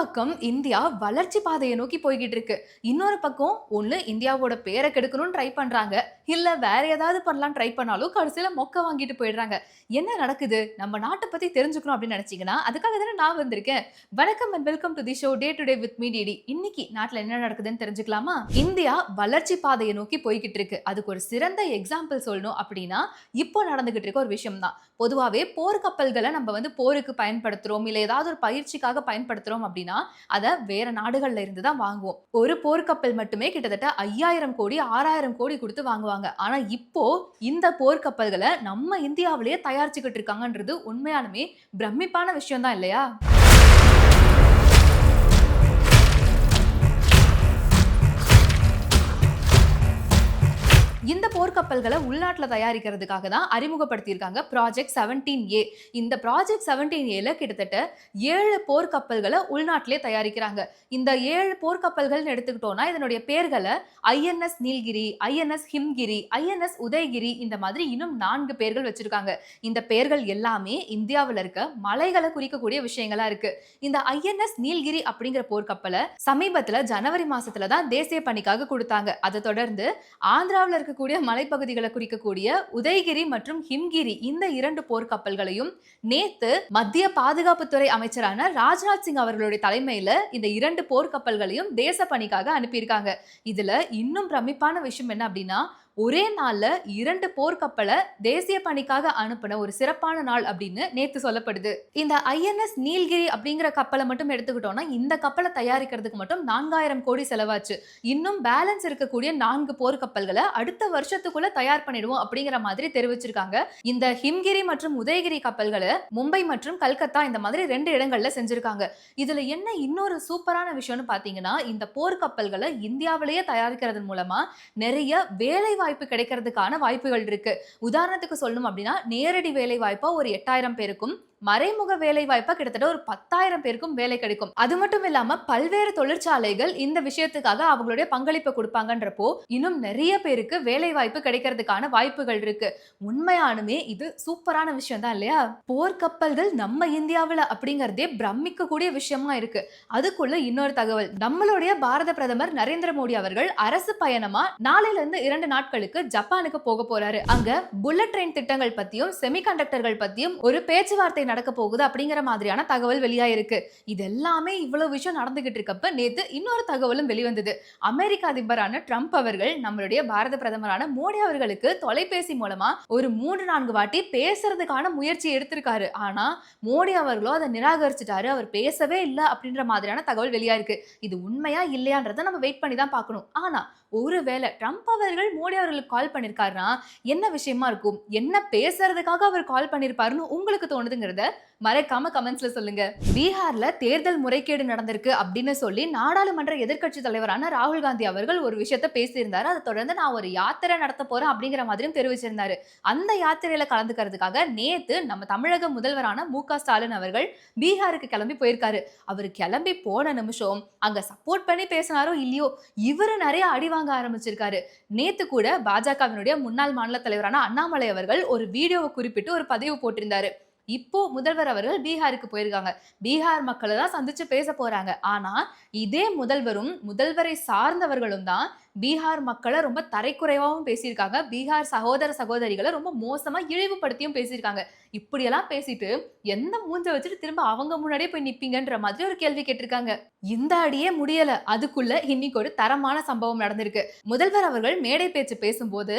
பக்கம் இந்தியா வளர்ச்சி பாதையை நோக்கி போய்கிட்டு இருக்கு இன்னொரு பக்கம் ஒன்னு இந்தியாவோட பேரை கெடுக்கணும்னு ட்ரை பண்றாங்க. இல்ல வேற ஏதாவது பண்ணலாம் ட்ரை பண்ணாலும் கடைசியில மொக்க வாங்கிட்டு போயிடுறாங்க. என்ன நடக்குது? நம்ம நாட்டை பத்தி தெரிஞ்சுக்கணும் அப்படின்னு நினைச்சீங்கன்னா அதுக்காக தானே நான் வந்திருக்கேன். வணக்கம் and welcome to the show day to day with me DD இன்னைக்கு நாட்டுல என்ன நடக்குதுன்னு தெரிஞ்சுக்கலாமா? இந்தியா வளர்ச்சி பாதையை நோக்கி போய்கிட்டு இருக்கு அதுக்கு ஒரு சிறந்த எக்ஸாம்பிள் சொல்லணும் அப்படின்னா இப்போ நடந்துகிட்டு இருக்க ஒரு விஷயம் தான் பொதுவாகவே போர்க்கப்பல்களை நம்ம வந்து போருக்கு பயன்படுத்துறோம் இல்லை ஏதாவது ஒரு பயிற்சிக்காக பயன்படுத்துறோம் அப்படின்னா அதை வேற நாடுகள்ல இருந்து தான் வாங்குவோம். ஒரு போர்க்கப்பல் மட்டுமே கிட்டத்தட்ட ஐயாயிரம் கோடி ஆறாயிரம் கோடி கொடுத்து வாங்குவாங்க. ஆனா இப்போ இந்த போர்க்கப்பல்களை நம்ம இந்தியாவிலேயே தயாரிச்சுக்கிட்டு இருக்காங்கன்றது உண்மையாலுமே பிரமிப்பான விஷயம் தான் இல்லையா? கப்பல்களை உள்நாட்டில் தயாரிக்கிறதுக்காக தான் அறிமுகப்படுத்தியிருக்காங்க ப்ராஜெக்ட் செவன்டீன் ஏ இந்த ப்ராஜெக்ட் செவன்டீன் ஏல கிட்டத்தட்ட ஏழு போர்க்கப்பல்களை உள்நாட்டிலே தயாரிக்கிறாங்க. இந்த ஏழு போர்க்கப்பல்கள்னு எடுத்துக்கிட்டோம்னா இதனுடைய பேர்களை INS Nilgiri INS Himgiri INS Udaygiri இந்த மாதிரி இன்னும் நான்கு பேர்கள் வச்சிருக்காங்க. இந்த பெயர்கள் எல்லாமே இந்தியாவில் இருக்க மலைகளை குறிக்கக்கூடிய விஷயங்களா இருக்கு. இந்த ஐஎன்எஸ் நீல்கிரி அப்படிங்கிற போர்க்கப்பலை சமீபத்துல ஜனவரி மாசத்துல தான் தேசிய பணிக்காக கொடுத்தாங்க. அதை தொடர்ந்து ஆந்திராவில் இருக்கக்கூடிய பகுதிகளை குறிக்கக்கூடிய உதயகிரி மற்றும் ஹிம்கிரி இந்த இரண்டு போர்க்கப்பல்களையும் நேத்து மத்திய பாதுகாப்புத்துறை அமைச்சரான ராஜ்நாத் சிங் அவர்களுடைய தலைமையில இந்த இரண்டு போர்க்கப்பல்களையும் தேச பணிக்காக அனுப்பியிருக்காங்க. இதுல இன்னும் பிரமிப்பான விஷயம் என்ன அப்படின்னா ஒரே நாளில் இரண்டு போர்க்கப்பலை தேசிய பணிக்காக அனுப்பின ஒரு சிறப்பான நாள் அப்படின்னு நேத்து சொல்லப்படுது. இந்த ஐஎன்எஸ் நீல்கிரி அப்படிங்கிற கப்பலை மட்டும் எடுத்துக்கிட்டோம்னா இந்த கப்பலை தயாரிக்கிறதுக்கு மட்டும் நான்காயிரம் கோடி செலவாச்சு. இன்னும் பேலன்ஸ் இருக்கக்கூடிய நான்கு போர்க்கப்பல்களை அடுத்த வருஷத்துக்குள்ள தயார் பண்ணிடுவோம் அப்படிங்கிற மாதிரி தெரிவிச்சிருக்காங்க. இந்த ஹிம்கிரி மற்றும் உதயகிரி கப்பல்களை மும்பை மற்றும் கல்கத்தா இந்த மாதிரி ரெண்டு இடங்கள்ல செஞ்சிருக்காங்க. இதுல என்ன இன்னொரு சூப்பரான விஷயம்னு பாத்தீங்கன்னா இந்த போர்க்கப்பல்களை இந்தியாவிலேயே தயாரிக்கிறது மூலமா நிறைய வேலை வாய்ப்பு கிடைக்கிறதுக்கான வாய்ப்புகள் இருக்கு. உதாரணத்துக்கு சொல்லணும் அப்படின்னா நேரடி வேலை வாய்ப்பா ஒரு எட்டாயிரம் பேருக்கும் மறைமுக வேலை வாய்ப்பா கிட்டத்தட்ட ஒரு பத்தாயிரம் பேருக்கும் வேலை கிடைக்கும். அது மட்டும் இல்லாம பல்வேறு தொழிற்சாலைகள் இந்த விஷயத்துக்காக அவங்களுடைய பங்களிப்பை கொடுப்பாங்கன்றப்போ இன்னும் நிறைய பேருக்கு வேலை வாய்ப்பு கிடைக்கிறதுக்கான வாய்ப்புகள் இருக்கு. உண்மையானுமே இது சூப்பரான விஷயம் தான் இல்லையா? போர்க்கப்பல்கள் நம்ம இந்தியாவில் அப்படிங்கறதே பிரமிக்க கூடிய விஷயமா இருக்கு. அதுக்குள்ள இன்னொரு தகவல். நம்மளுடைய பாரத பிரதமர் நரேந்திர மோடி அவர்கள் அரசு பயணமா நாளையில இருந்து இரண்டு நாட்களுக்கு ஜப்பானுக்கு போக போறாரு. அங்க புல்லட் ட்ரெயின் திட்டங்கள் பத்தியும் செமிகண்டக்டர்கள் பத்தியும் ஒரு பேச்சுவார்த்தை நடக்க போகுது அப்படிங்கிற மாதிரியான தகவல் வெளியாயிருக்கு. இது எல்லாமே இவ்வளவு விஷயம் நடந்துகிட்டு இருக்கப்ப நேத்து இன்னொரு தகவலும் வெளிவந்தது. அமெரிக்க அதிபரான ட்ரம்ப் அவர்கள் நம்மளுடைய பாரத பிரதமரான மோடி அவர்களுக்கு தொலைபேசி மூலமா ஒரு மூன்று நான்கு வாட்டி பேசுறதுக்கான முயற்சி எடுத்திருக்காரு. ஆனா மோடி அவர்களோ அதை நிராகரிச்சிட்டாரு. அவர் பேசவே இல்லை அப்படின்ற மாதிரியான தகவல் வெளியாயிருக்கு. இது உண்மையா இல்லையான்றதை நம்ம வெயிட் பண்ணி தான் பார்க்கணும். ஆனா ஒருவேளை ட்ரம்ப் அவர்கள் மோடி அவர்களுக்கு கால் பண்ணியிருக்காருன்னா என்ன விஷயமா இருக்கும்? என்ன பேசுறதுக்காக அவர் கால் பண்ணிருப்பாருன்னு உங்களுக்கு தோணுதுங்கிறத மறக்காம கமெண்ட்ஸ்ல சொல்லுங்க. பீகார்ல தேர்தல் முறைகேடு நடந்திருக்கு அப்படின்னு சொல்லி நாடாளுமன்ற எதிர்க்கட்சி தலைவரான ராகுல் காந்தி அவர்கள் ஒரு விஷயத்த பேசியிருந்தாரு. அதை தொடர்ந்து நான் ஒரு யாத்திரை நடத்த போறேன் அப்படிங்கிற மாதிரியும் தெரிவிச்சிருந்தாரு. அந்த யாத்திரையில கலந்துக்கிறதுக்காக நேத்து நம்ம தமிழக முதல்வரான மு ஸ்டாலின் அவர்கள் பீகாருக்கு கிளம்பி போயிருக்காரு. அவர் கிளம்பி போன நிமிஷம் அங்க சப்போர்ட் பண்ணி பேசினாரோ இல்லையோ இவரு நிறைய அடி வாங்க ஆரம்பிச்சிருக்காரு. நேத்து கூட பாஜகவினுடைய முன்னாள் மாநில தலைவரான அண்ணாமலை அவர்கள் ஒரு வீடியோவை குறிப்பிட்டு ஒரு பதிவு போட்டிருந்தாரு. இப்போ முதல்வர் அவர்கள் பீகாருக்கு போயிருக்காங்க. பீகார் மக்களை தான் சந்திச்சு பேச போறாங்க. ஆனா இதே முதல்வரும் முதல்வரை சார்ந்தவர்களும் தான் பீகார் மக்களை ரொம்ப தரைக்குறைவாகவும் பேசியிருக்காங்க. பீகார் சகோதர சகோதரிகளை ரொம்ப மோசமா இழிவுபடுத்தியும் பேசியிருக்காங்க. இப்படியெல்லாம் பேசிட்டு எந்த மூஞ்ச வச்சுட்டு திரும்ப அவங்க முன்னாடியே போய் நிப்பீங்கன்ற மாதிரி ஒரு கேள்வி கேட்டிருக்காங்க. இந்த அடியே முடியல. அதுக்குள்ள இன்னைக்கு ஒரு தரமான சம்பவம் நடந்திருக்கு. முதல்வர் அவர்கள் மேடை பேச்சு பேசும்போது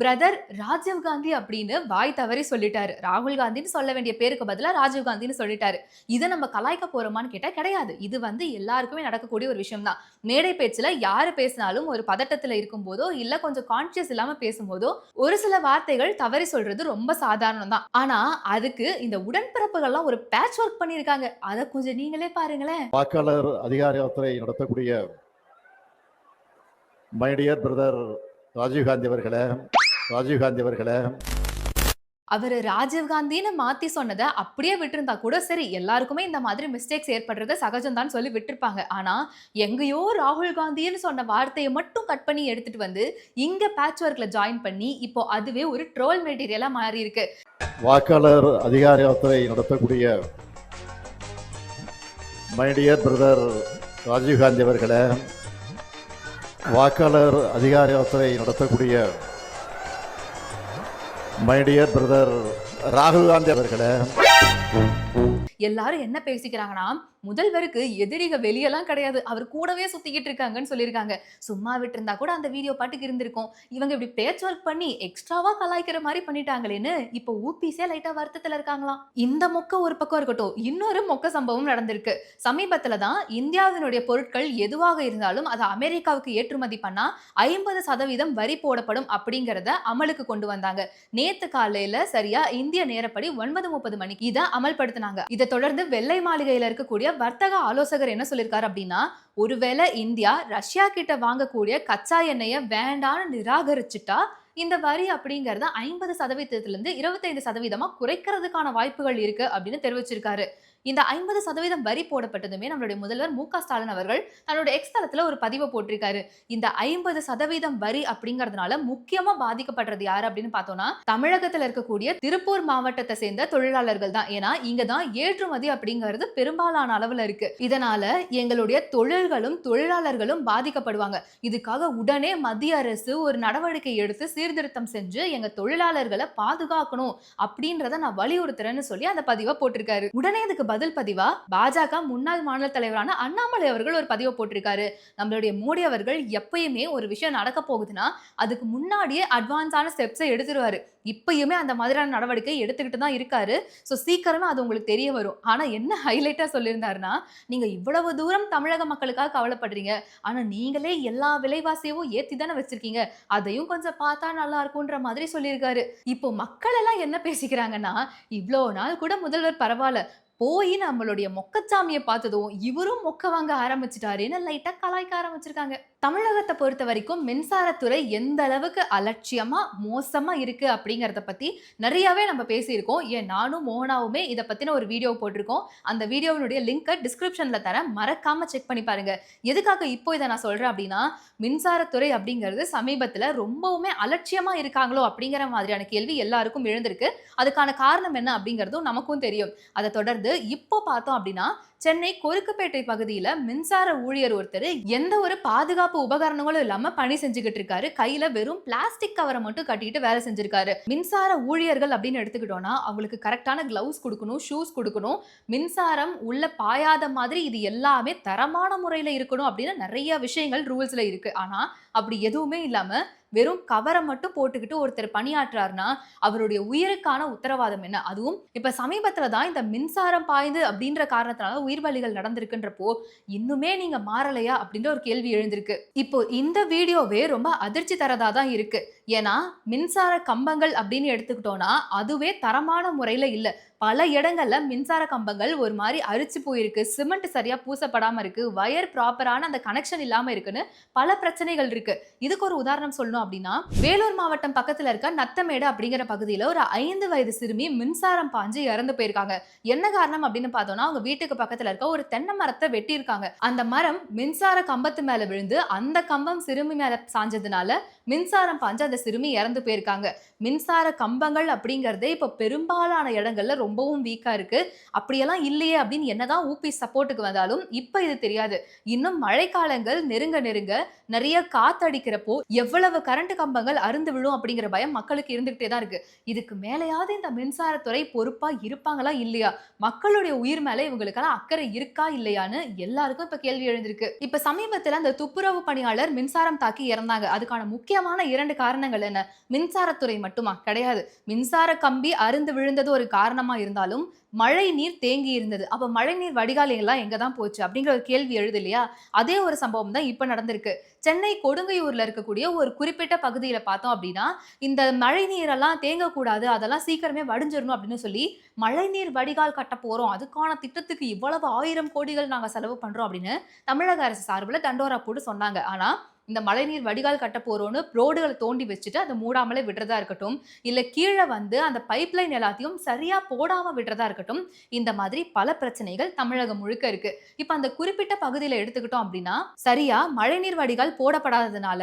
பிரதர் ராஜீவ் காந்தி அப்படின்னு வாய் தவறி சொல்லிட்டாரு. ராகுல் காந்தின்னு சொல்ல வேண்டிய பேருக்கு பதிலா ராஜீவ் காந்தின்னு சொல்லிட்டாரு. இதை நம்ம கலாய்க்க போறோமான்னு கேட்டால் கிடையாது. இது வந்து எல்லாருக்குமே நடக்கக்கூடிய ஒரு விஷயம் தான் மேடை பேச்சுல யாரு பேசினாலும் ஒரு பதட்டத்துல இருக்கும்போதோ இல்ல கொஞ்சம் கான்சியஸ் இல்லாம பேசும்போதோ ஒரு சில வார்த்தைகள் தவறி சொல்றது ரொம்ப சாதாரணம் தான் ஆனா அதுக்கு இந்த உடன்பிறப்புகள்லாம் ஒரு பேட்ச் ஒர்க் பண்ணியிருக்காங்க. அதை கொஞ்சம் நீங்களே பாருங்களேன். வாக்காளர் அதிகாரத்துறை நடத்தக்கூடிய மைடியர் பிரதர் ராஜீவ்காந்தி அவர்களே ராஜீவ்காந்தி அவர்களே. அவர் ராஜீவ்காந்தின்னு மாத்தி சொன்னதை அப்படியே விட்டிருந்தா கூட சரி எல்லாருக்குமே இந்த மாதிரி மிஸ்டேக்ஸ் ஏற்படுறது சகஜம்தான் சொல்லி விட்டுருப்பாங்க. ஆனா எங்கேயோ ராகுல் காந்தின்னு சொன்ன வார்த்தையை மட்டும் கட் பண்ணி எடுத்துட்டு வந்து இங்க பேட்ச் ஒர்க்ல ஜாயின் பண்ணி இப்போ அதுவே ஒரு ட்ரோல் மெட்டீரியலா மாறி இருக்கு. வாக்காளர் அதிகாரத்துறை நடத்தக்கூடிய மை டியர் பிரதர் ராஜீவ்காந்தி அவர்களே வாக்காளர் அதிகார யாத்திரை நடத்தக்கூடிய மை டியர் பிரதர் ராகுல் காந்தி அவர்களே. எல்லாரும் என்ன பேசிக்கிறாங்கன்னா முதல்வருக்கு எதிரிக வெளியெல்லாம் கிடையாது. அவர் கூடவே சுத்திக்கிட்டு இருக்காங்கன்னு சொல்லியிருக்காங்க. சும்மா விட்டுருந்தா கூட அந்த வீடியோ பாட்டுக்கு இருந்திருக்கும். இவங்க இப்படி பேட்ச் ஒர்க் பண்ணி எக்ஸ்ட்ராவா கலாய்க்கிற மாதிரி பண்ணிட்டாங்களேன்னு இப்போ ஊபிஸே லைட்டா வருத்தத்துல இருக்காங்களாம். இந்த மொக்க ஒரு பக்கம் இருக்கட்டும் இன்னொரு மொக்க சம்பவம் நடந்திருக்கு. சமீபத்துல தான் இந்தியாவினுடைய பொருட்கள் எதுவாக இருந்தாலும் அதை அமெரிக்காவுக்கு ஏற்றுமதி பண்ணா ஐம்பது சதவீதம் வரி போடப்படும் அப்படிங்கறத அமலுக்கு கொண்டு வந்தாங்க. நேத்து காலையில சரியா இந்திய நேரப்படி ஒன்பது முப்பது மணிக்கு இதை அமல்படுத்தினாங்க. இதை தொடர்ந்து வெள்ளை மாளிகையில இருக்கக்கூடிய வர்த்தக ஆலோசகர் என்ன சொல்லியிருக்காரு அப்படின்னா ஒருவேளை இந்தியா ரஷ்யா கிட்ட வாங்கக்கூடிய கச்சா எண்ணெயை வேண்டான்னு நிராகரிச்சுட்டா இந்த வரி அப்படிங்கறத ஐம்பது சதவீதத்திலிருந்து இருபத்தைந்து சதவீதமா குறைக்கிறதுக்கான வாய்ப்புகள் இருக்கு அப்படின்னு தெரிவிச்சிருக்காரு. இந்த ஐம்பது சதவீதம் வரி போடப்பட்டதுமே நம்மளுடைய முதல்வர் மு ஸ்டாலின் அவர்கள் தன்னோட எக்ஸ் தளத்தில் ஒரு பதிவை போட்டிருக்காரு. இந்த ஐம்பது சதவீதம் வரி அப்படிங்கிறதுனால முக்கியமா பாதிக்கப்படுறது யார் அப்படின்னு பார்த்தோம்னா தமிழகத்தில் இருக்கக்கூடிய திருப்பூர் மாவட்டத்தை சேர்ந்த தொழிலாளர்கள் தான். ஏன்னா இங்க தான் ஏற்றுமதி அப்படிங்கிறது பெரும்பாலான அளவில் இருக்கு. இதனால எங்களுடைய தொழில்களும் தொழிலாளர்களும் பாதிக்கப்படுவாங்க. இதுக்காக உடனே மத்திய அரசு ஒரு நடவடிக்கை எடுத்து சீர்திருத்தம் செஞ்சு எங்க தொழிலாளர்களை பாதுகாக்கணும் அப்படின்றத நான் வலியுறுத்துறேன்னு சொல்லி அந்த பதிவை போட்டிருக்காரு. உடனே இதுக்கு பதில் பதிவா பாஜக முன்னாள் மாநில தலைவரான அண்ணாமலை அவர்கள் ஒரு பதிவை போட்டிருக்காரு. நம்மளுடைய மோடி அவர்கள் எப்பயுமே ஒரு விஷயம் நடக்க போகுதுன்னா அதுக்கு முன்னாடியே அட்வான்ஸான ஸ்டெப்ஸை எடுத்துருவாரு. இப்பயுமே அந்த மாதிரியான நடவடிக்கை எடுத்துக்கிட்டு தான் இருக்காரு. ஸோ சீக்கிரமா அது உங்களுக்கு தெரிய வரும். ஆனா என்ன ஹைலைட்டா சொல்லியிருந்தாருன்னா நீங்க இவ்வளவு தூரம் தமிழக மக்களுக்காக கவலைப்படுறீங்க. ஆனா நீங்களே எல்லா விலைவாசியவும் ஏத்தி தானே வச்சிருக்கீங்க. அதையும் கொஞ்சம் பார்த்தா நல்லா இருக்கும்ன்ற மாதிரி சொல்லியிருக்காரு. இப்போ மக்கள் எல்லாம் என்ன பேசிக்கிறாங்கன்னா இவ்வளோ நாள் கூட முதல்வர் பரவாயில்ல. போய் நம்மளுடைய மொக்கச்சாமியை பார்த்ததும் இவரும் மொக்க வாங்க ஆரம்பிச்சிட்டாருன்னு லைட்டா கலாய்க்க ஆரம்பிச்சிருக்காங்க. தமிழகத்தை பொறுத்த வரைக்கும் மின்சாரத்துறை எந்த அளவுக்கு அலட்சியமா மோசமா இருக்கு அப்படிங்கறத பத்தி நிறையவே நம்ம பேசியிருக்கோம். ஏன் நானும் மோகனாவுமே இதை பத்தின ஒரு வீடியோ போட்டிருக்கோம். அந்த வீடியோவினுடைய லிங்கை டிஸ்கிரிப்ஷன்ல தரேன். மறக்காம செக் பண்ணி பாருங்க. எதுக்காக இப்போ இதை நான் சொல்றேன் அப்படின்னா மின்சாரத்துறை அப்படிங்கிறது சமீபத்துல ரொம்பவுமே அலட்சியமா இருக்காங்களோ அப்படிங்கிற மாதிரியான கேள்வி எல்லாருக்கும் எழுந்திருக்கு. அதுக்கான காரணம் என்ன அப்படிங்கிறதும் நமக்கும் தெரியும். அதை தொடர்ந்து இப்போ பார்த்தோம் அப்படின்னா சென்னை கொருக்குப்பேட்டை பகுதியில மின்சார ஊழியர் ஒருத்தர் எந்த ஒரு பாதுகாப்பு உபகரணங்களும் இல்லாம பணி செஞ்சுக்கிட்டு இருக்காரு. கையில வெறும் பிளாஸ்டிக் கவரை மட்டும் கட்டிட்டு வேலை செஞ்சிருக்காரு. மின்சார ஊழியர்கள் அப்படின்னு எடுத்துக்கிட்டோம்னா அவங்களுக்கு கரெக்டான கிளவுஸ் கொடுக்கணும் ஷூஸ் கொடுக்கணும். மின்சாரம் உள்ள பாயாத மாதிரி இது எல்லாமே தரமான முறையில இருக்கணும் அப்படின்னு நிறைய விஷயங்கள் ரூல்ஸ்ல இருக்கு. ஆனா அப்படி எதுவுமே இல்லாம வெறும் கவரை மட்டும் போட்டுக்கிட்டு ஒருத்தர் பணியாற்றுறாருன்னா அவருடைய உயிருக்கான உத்தரவாதம் என்ன? அதுவும் இப்ப சமீபத்துல தான் இந்த மின்சாரம் பாய்ந்து அப்படின்ற காரணத்தினால உயிர் பலிகள் நடந்திருக்குன்றப்போ இன்னுமே நீங்க மாறலையா அப்படின்ற ஒரு கேள்வி எழுந்திருக்கு. இப்போ இந்த வீடியோவே ரொம்ப அதிர்ச்சி தரதா தான் இருக்கு. ஏன்னா மின்சார கம்பங்கள் அப்படின்னு எடுத்துக்கிட்டோம்னா அதுவே தரமான முறையில் இல்லை. பல இடங்களில் மின்சார கம்பங்கள் ஒரு மாதிரி அரிச்சு போயிருக்கு. சிமெண்ட் சரியாக பூசப்படாமல் இருக்கு. வயர் ப்ராப்பரான அந்த கனெக்ஷன் இல்லாமல் இருக்குன்னு பல பிரச்சனைகள் இருக்குது இதுக்கு ஒரு உதாரணம் சொல்லணும் அப்படின்னா வேலூர் மாவட்டம் பக்கத்தில் இருக்க நத்தமேடு அப்படிங்கிற பகுதியில் ஒரு ஐந்து வயது சிறுமி மின்சாரம் பாஞ்சு இறந்து போயிருக்காங்க. என்ன காரணம் அப்படின்னு பார்த்தோம்னா அவங்க வீட்டுக்கு பக்கத்தில் இருக்க ஒரு தென்னை மரத்தை வெட்டியிருக்காங்க. அந்த மரம் மின்சார கம்பத்து மேலே விழுந்து அந்த கம்பம் சிறுமி மேலே சாஞ்சதுனால மின்சாரம் பாஞ்சு அந்த சிறுமி இறந்து போயிருக்காங்க. மின்சார கம்பங்கள் அப்படிங்கறதே இப்போ பெரும்பாலான இடங்கள்ல ரொம்பவும் வீக்கா இருக்கு. அப்படியெல்லாம் இல்லையே அப்படின்னு என்னதான் ஊபி சப்போர்ட்டுக்கு வந்தாலும் இப்ப இது தெரியாது. இன்னும் மழைக்காலங்கள் நெருங்க நெருங்க நிறைய காத்தடிக்கிறப்போ எவ்வளவு கரண்ட் கம்பங்கள் அருந்து விழும் அப்படிங்கிற பயம் மக்களுக்கு இருந்துகிட்டே தான் இருக்கு. இதுக்கு மேலேயாவது இந்த மின்சாரத்துறை பொறுப்பா இருப்பாங்களா இல்லையா? மக்களுடைய உயிர் மேல இவங்களுக்கெல்லாம் அக்கறை இருக்கா இல்லையான்னு எல்லாருக்கும் இப்ப கேள்வி எழுந்திருக்கு. இப்ப சமீபத்துல அந்த துப்புரவு பணியாளர் மின்சாரம் தாக்கி இறந்தாங்க. அதுக்கான முக்கிய முக்கியமான இரண்டு காரணங்கள் என்ன? மின்சாரத்துறை மட்டுமா? கிடையாது. மின்சார கம்பி அருந்து விழுந்தது ஒரு காரணமா இருந்தாலும் மழை நீர் தேங்கி இருந்தது. அப்ப மழை நீர் வடிகாலையெல்லாம் எல்லாம் எங்க தான் போச்சு? அப்படிங்கிற ஒரு கேள்வி எழுது இல்லையா? அதே ஒரு சம்பவம் தான் இப்ப நடந்திருக்கு. சென்னை கொடுங்கையூர்ல இருக்கக்கூடிய ஒரு குறிப்பிட்ட பகுதியில பார்த்தோம் அப்படின்னா இந்த மழை நீரெல்லாம் தேங்கக்கூடாது அதெல்லாம் சீக்கிரமே வடிஞ்சிடணும் அப்படின்னு சொல்லி மழைநீர் வடிகால் கட்ட போறோம். அதுக்கான திட்டத்துக்கு இவ்வளவு ஆயிரம் கோடிகள் நாங்க செலவு பண்றோம் அப்படின்னு தமிழக அரசு சார்பில் தண்டோரா போட்டு சொன்னாங்க. ஆனா இந்த மழைநீர் வடிகால் கட்ட போகிறோன்னு ரோடுகளை தோண்டி வச்சுட்டு அதை மூடாமலே விடுறதா இருக்கட்டும். இல்ல கீழே வந்து அந்த பைப்லைன் எல்லாத்தையும் சரியா போடாம விடுறதா இருக்கட்டும். இந்த மாதிரி பல பிரச்சனைகள் தமிழகம் முழுக்க இருக்கு. இப்ப அந்த குறிப்பிட்ட பகுதியில எடுத்துக்கிட்டோம் அப்படின்னா சரியா மழைநீர் வடிகால் போடப்படாததுனால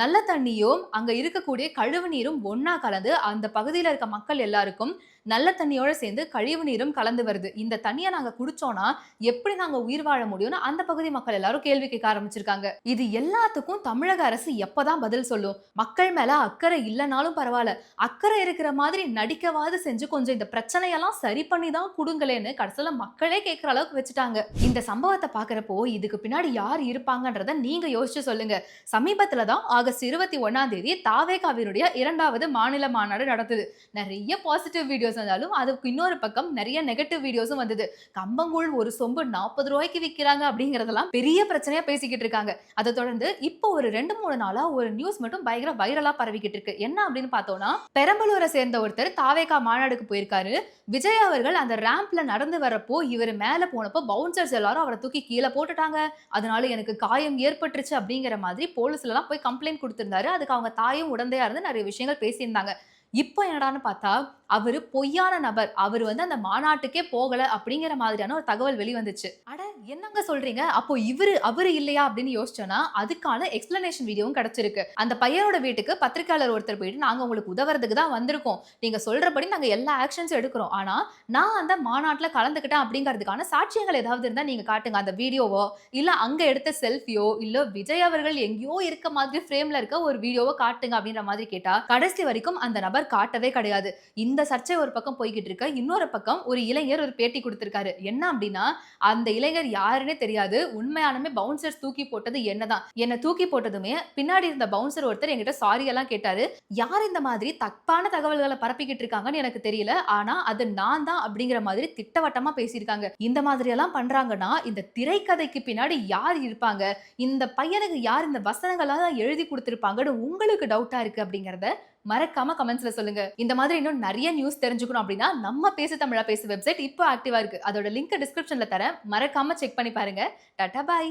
நல்ல தண்ணியும் அங்க இருக்கக்கூடிய கழிவு நீரும் ஒன்றா கலந்து அந்த பகுதியில இருக்க மக்கள் எல்லாருக்கும் நல்ல தண்ணியோட சேர்ந்து கழிவு நீரும் கலந்து வருது. இந்த தண்ணியை நாங்க குடிச்சோம்னா எப்படி நாங்க உயிர் வாழ முடியும்னு அந்த பகுதி மக்கள் எல்லாரும் கேள்வி கேட்க ஆரம்பிச்சிருக்காங்க. இது எல்லாத்துக்கும் தமிழக அரசு எப்பதான் பதில் சொல்லும்? மக்கள் மேல அக்கறை இல்லைனாலும் பரவாயில்ல. அக்கறை இருக்கிற மாதிரி நடிக்கவாது செஞ்சு கொஞ்சம் இந்த பிரச்சனையெல்லாம் சரி பண்ணி தான் கொடுங்களேன்னு கடைசியில மக்களே கேட்குற அளவுக்கு வச்சுட்டாங்க. இந்த சம்பவத்தை பாக்குறப்போ இதுக்கு பின்னாடி யார் இருப்பாங்கன்றத நீங்க யோசிச்சு சொல்லுங்க. சமீபத்தில் தான் ஆகஸ்ட் இருபத்தி ஒன்னாம் தேதி தாவேகாவினுடைய இரண்டாவது மாநில மாநாடு நடந்தது. நிறைய பாசிட்டிவ் வீடியோஸ் வந்தாலும் அதுக்கு இன்னொரு பக்கம் நிறைய நெகட்டிவ் வீடியோஸும் வந்தது. கம்பங்கூழ் ஒரு சொம்பு நாற்பது ரூபாய்க்கு விற்கிறாங்க அப்படிங்கறதெல்லாம் பெரிய பிரச்சனையா பேசிக்கிட்டு இருக்காங்க. அதை தொடர்ந்து இப்போ ஒரு ரெண்டு மூணு நாளா ஒரு நியூஸ் மட்டும் பயங்கர வைரலா பரவிக்கிட்டு இருக்கு. என்ன அப்படின்னு பார்த்தோம்னா பெரம்பலூரை சேர்ந்த ஒருத்தர் தாவேகா மாநாடுக்கு போயிருக்காரு. விஜய் அவர்கள் அந்த ரேம்ப்ல நடந்து வரப்போ இவர் மேல போனப்போ பவுன்சர்ஸ் எல்லாரும் அவரை தூக்கி கீழே போட்டுட்டாங்க. அதனால எனக்கு காயம் ஏற்பட்டுருச்சு அப்படிங்கிற மாதிரி போலீஸ்ல எல்லாம் போய் கம்ப்ளைண்ட் கொடுத்திருந்தாரு. அதுக்கு அவங்க தாயும் உடந்தையா இருந்து நிறைய விஷயங்கள் பேசியிருந்தாங்க. இப்போ என்னடான்னு பார்த்தா அவரு பொய்யான நபர். அவர் வந்து அந்த மாநாட்டுக்கே போகல அப்படிங்கிற மாதிரியான ஒரு தகவல் வெளிவந்துச்சு. அட என்னங்க சொல்றீங்க? அப்போ இவரு அவரு இல்லையா அப்படின்னு யோசிச்சோன்னா அதுக்கான எக்ஸ்பிளனேஷன் வீடியோவும் கிடைச்சிருக்கு. அந்த பையனோட வீட்டுக்கு பத்திரிக்கையாளர் ஒருத்தர் போயிட்டு நாங்க உங்களுக்கு உதவுறதுக்கு தான் வந்திருக்கோம். நீங்க சொல்றபடி நாங்க எல்லா ஆக்ஷன்ஸும் எடுக்கிறோம். ஆனா நான் அந்த மாநாட்டில் கலந்துக்கிட்டேன் அப்படிங்கிறதுக்கான சாட்சியங்கள் ஏதாவது இருந்தா நீங்க காட்டுங்க. அந்த வீடியோவோ இல்ல அங்க எடுத்த செல்ஃபியோ இல்ல விஜய் அவர்கள் எங்கேயோ இருக்க மாதிரி ஃப்ரேம்ல இருக்க ஒரு வீடியோவோ காட்டுங்க அப்படின்ற மாதிரி கேட்டா கடைசி வரைக்கும் அந்த நபர் காட்டவே கிடையாது. இந்த சர்ச்சை ஒரு பக்கம் போய்கிட்டு இருக்க. இன்னொரு பக்கம் ஒரு இளைஞர் ஒரு பேட்டி கொடுத்திருக்காரு. என்ன அப்படின்னா அந்த இளைஞர் யாருன்னே தெரியாது. உண்மையானமே பவுன்சர்ஸ் தூக்கி போட்டது என்னதான். என்ன தூக்கி போட்டதுமே பின்னாடி இருந்த பவுன்சர் ஒருத்தர் என்கிட்ட சாரி எல்லாம் கேட்டாரு. யார் இந்த மாதிரி தப்பான தகவல்களை பரப்பிக்கிட்டு இருக்காங்கன்னு எனக்கு தெரியல. ஆனா அது நான் தான் அப்படிங்கிற மாதிரி திட்டவட்டமா பேசியிருக்காங்க. இந்த மாதிரி எல்லாம் பண்றாங்கன்னா இந்த திரைக்கதைக்கு பின்னாடி யார் இருப்பாங்க? இந்த பையனுக்கு யார் இந்த வசனங்கள்லாம் எழுதி கொடுத்துருப்பாங்கன்னு உங்களுக்கு டவுட்டா இருக்கு அப்படிங்கறத மறக்காம கமெண்ட்ஸ்ல சொல்லுங்க. இந்த மாதிரி இன்னும் நிறைய நியூஸ் தெரிஞ்சுக்கணும் அப்படின்னா நம்ம பேசு தமிழா பேசு வெப்சைட் இப்போ ஆக்டிவா இருக்கு. அதோட லிங்க் டிஸ்கிரிப்ஷன்ல தரேன். மறக்காம செக் பண்ணி பாருங்க. டாடா பாய்